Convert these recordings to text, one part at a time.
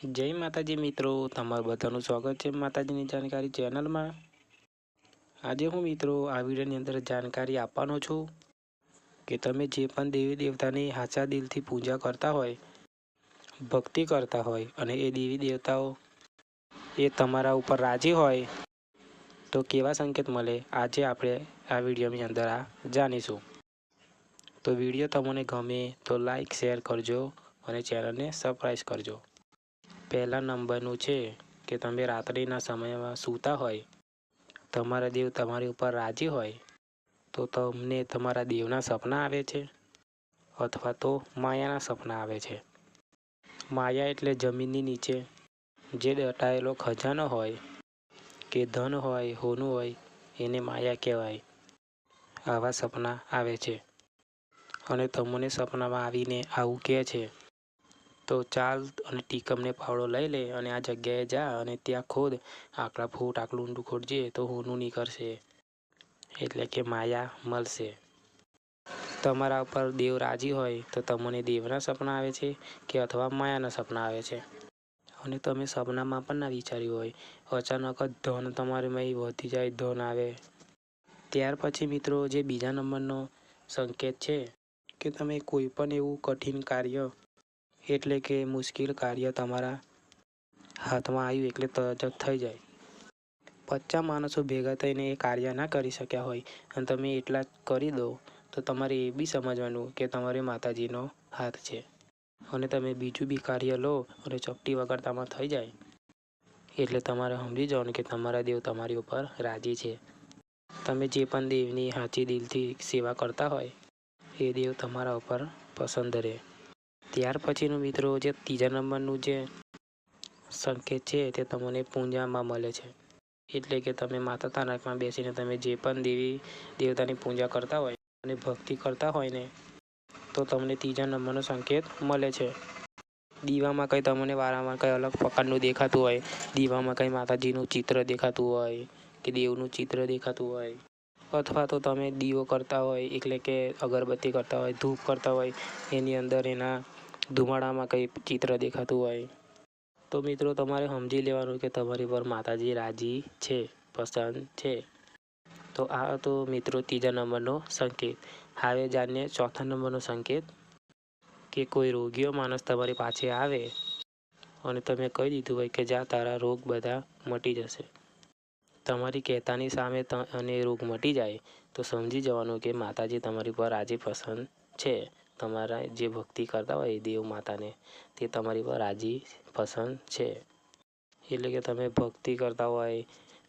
જય માતાજી મિત્રો, તમારું બધાનું સ્વાગત છે માતાજીની જાણકારી ચેનલમાં. આજે હું મિત્રો આ વિડીયોની અંદર જાણકારી આપવાનો છું કે તમે જે પણ દેવી દેવતાની સાચા દિલથી પૂજા કરતા હોય, ભક્તિ કરતા હોય અને એ દેવી દેવતાઓ એ તમારા ઉપર રાજી હોય, તો કેવા સંકેત મળે આજે આપણે આ વિડીયોની અંદર આ જાણીશું. તો વીડિયો તમને ગમે તો લાઈક, શેર કરજો અને ચેનલને સબસ્ક્રાઈબ કરજો. પહેલા નંબરનું છે કે તમે રાત્રિના સમયમાં સૂતા હોય, તમારા દેવ તમારી ઉપર રાજી હોય, તો તમને તમારા દેવના સપના આવે છે અથવા તો માયાના સપના આવે છે. માયા એટલે જમીનની નીચે જે દટાયેલો ખજાનો હોય કે ધન હોય, હોનું હોય, એને માયા કહેવાય. આવા સપના આવે છે અને તમને સપનામાં આવીને આવું કહે છે તો ચાલ અને ટીકમને પાવડો લઈ લે અને આ જગ્યાએ જા અને ત્યાં ખોદ. આકડા ફૂટ આકલું ઊંડું ખોદજે તો હોનું નીકળશે. એટલે કે માયા મળશે તમારા ઉપર દેવ રાજી હોય તો તમને દેવના સપના આવે છે કે અથવા માયાના સપના આવે છે? અને તમે સપનામાં પણ ના વિચાર્યું હોય. અચાનક જ ધન તમારીમાં વધી જાય, ધન આવે. ત્યાર પછી મિત્રો, જે બીજા નંબરનો સંકેત છે કે તમે કોઈ પણ એવું કઠિન કાર્ય એટલે કે મુશ્કેલ કાર્ય તમારા હાથમાં આવ્યું એટલે તરત જ, થઈ જાય. પચાસ માણસો ભેગા થઈને એ કાર્ય ના કરી શક્યા હોય અને તમે એટલા કરી દો, તો તમારે એ બી સમજવાનું કે તમારે માતાજીનો હાથ છે. અને તમે બીજું બી કાર્ય લો અને ચપટી વગાડતામાં થઈ જાય. એટલે તમારે સમજી જવાનું કે તમારા દેવ તમારી ઉપર રાજી છે. તમે જે પણ દેવની સાચી દિલથી સેવા કરતા હોય, એ દેવ તમારા ઉપર પસંદ રહે. ત્યાર પછીનું મિત્રો જે ત્રીજા નંબરનું જે સંકેત છે તે તમને પૂજામાં મળે છે. એટલે કે તમે માતા તાનાકમાં બેસીને તમે જે પણ દેવી દેવતાની પૂજા કરતા હોય અને ભક્તિ કરતા હોય ને, તો તમને ત્રીજા નંબરનો સંકેત મળે છે. દીવામાં કંઈ તમને વારામાં કંઈ અલગ પ્રકારનું દેખાતું હોય, દીવામાં કંઈ માતાજીનું ચિત્ર દેખાતું હોય કે દેવનું ચિત્ર દેખાતું હોય, અથવા તો તમે દીવો કરતા હોય, એટલે કે અગરબત્તી કરતા હોય, ધૂપ કરતા હોય, એની અંદર એના ધુમાડામાં કંઈ ચિત્ર દેખાતું હોય? તો મિત્રો, તમારે સમજી લેવાનું કે તમારી પર માતાજી રાજી છે, પસંદ છે? તો આ હતો મિત્રો ત્રીજા નંબરનો સંકેત. હવે જાણીએ ચોથા નંબરનો સંકેત. કે કોઈ રોગીઓ માણસ તમારી પાસે આવે અને તમે કહી દીધું હોય કે જા તારા રોગ બધા મટી જશે. તમારી કહેતાની સામે અને રોગ મટી જાય, તો સમજી જવાનું કે માતાજી તમારી પર રાજી પસંદ છે. તમારા જે ભક્તિ કરતા હોય દેવ માતાને, તે તમારી પર રાજી પસંદ છે. એટલે કે તમે ભક્તિ કરતા હોય,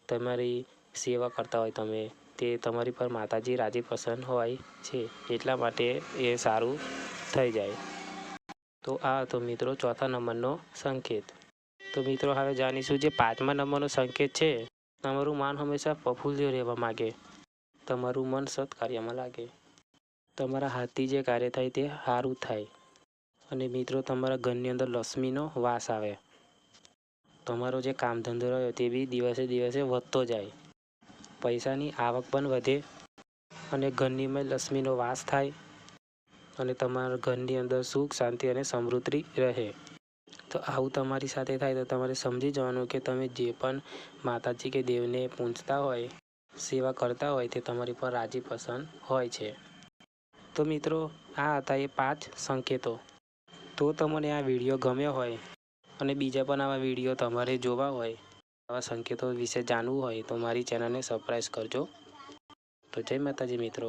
તમારી સેવા કરતા હોય તમે, તે તમારી પર માતાજી રાજી પસંદ હોય છે. એટલા માટે એ સારું થઈ જાય. તો આ તો મિત્રો ચોથા નંબરનો સંકેત. તો મિત્રો હવે જાણીશું જે પાંચમા નંબરનો સંકેત છે. તમારું મન હંમેશા પ્રફુલ્લિત રહેવા માગે. તમારું મન સત્કાર્યમાં લાગે. તમારા હાથથી જે કાર્ય થાય તે સારું થાય. અને મિત્રો, તમારા ઘરની અંદર લક્ષ્મીનો વાસ આવે. તમારો જે કામ ધંધો રહ્યો તે બી દિવસે દિવસે વધતો જાય. પૈસાની આવક પણ વધે અને ઘરની લક્ષ્મીનો વાસ થાય અને તમારા ઘરની અંદર સુખ, શાંતિ અને સમૃદ્ધિ રહે. તો આવું તમારી સાથે થાય તો તમારે સમજી જવાનું કે તમે જે પણ માતાજી કે દેવને પૂંજતા હોય, સેવા કરતા હોય તે તમારી પર રાજી પસંદ હોય છે. તો મિત્રો, આ હતા એ પાંચ સંકેતો. તો તમને આ વીડિયો ગમ્યો હોય અને બીજા પણ આવા વીડિયો તમારે જોવા હોય, આવા સંકેતો વિશે જાણવું હોય તો મારી ચેનલને સબસ્ક્રાઈબ કરજો. તો જય માતાજી મિત્રો.